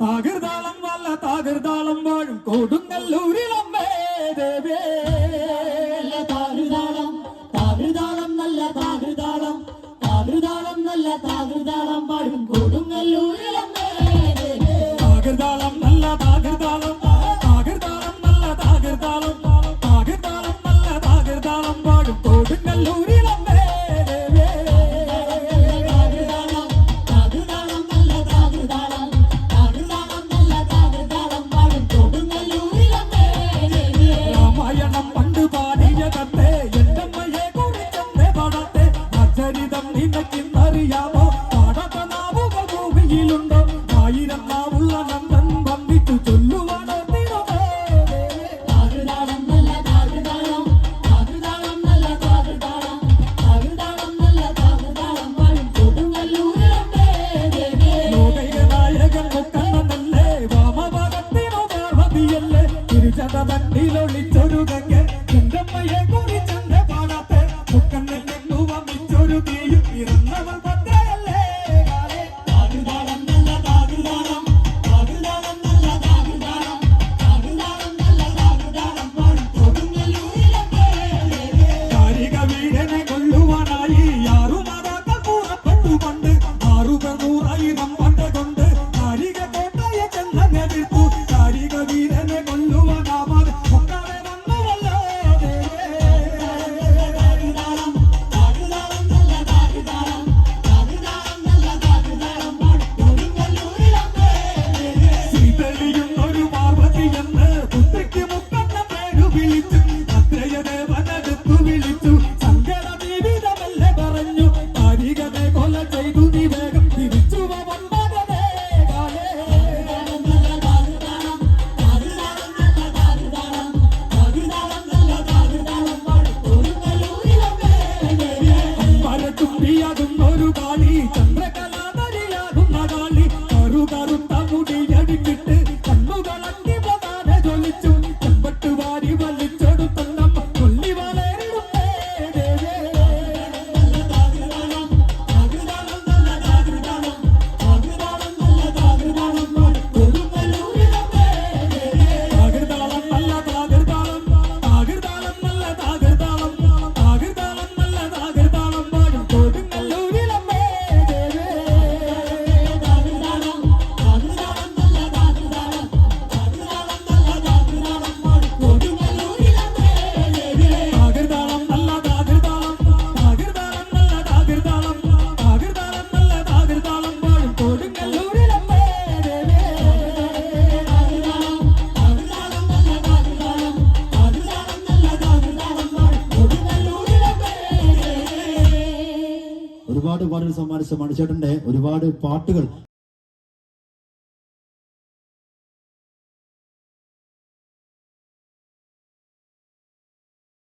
താകൃതാളം വല്ല താകൃതാളം വാഴും കൊടുങ്ങല്ലൂരിൽ ദേവേ താകൃതാളം താകൃതാളം നല്ല താകൃതാളം താകൃതാളം നല്ല താകൃതാളം പാടും ആയിരം നാവുള്ള നമ്പൻ വന്നിട്ടു ചൊല്ലുവാനോ തിരുചതവന്നിലൊളിച്ചൊരു കങ്ങൻ ചന്തമ്മയെ കൂടി ചന്ത പാടാത്ത മുക്കണ്ണെന്നു വന്നിച്ചൊരു തീയും ഇറന്നവർ என கொள்ளுவானாயி யாரும் ഒരുപാട് പാട്ടുകൾ സമ്മാനിച്ച മണിച്ചേട്ടന്റെ ഒരുപാട് പാട്ടുകൾ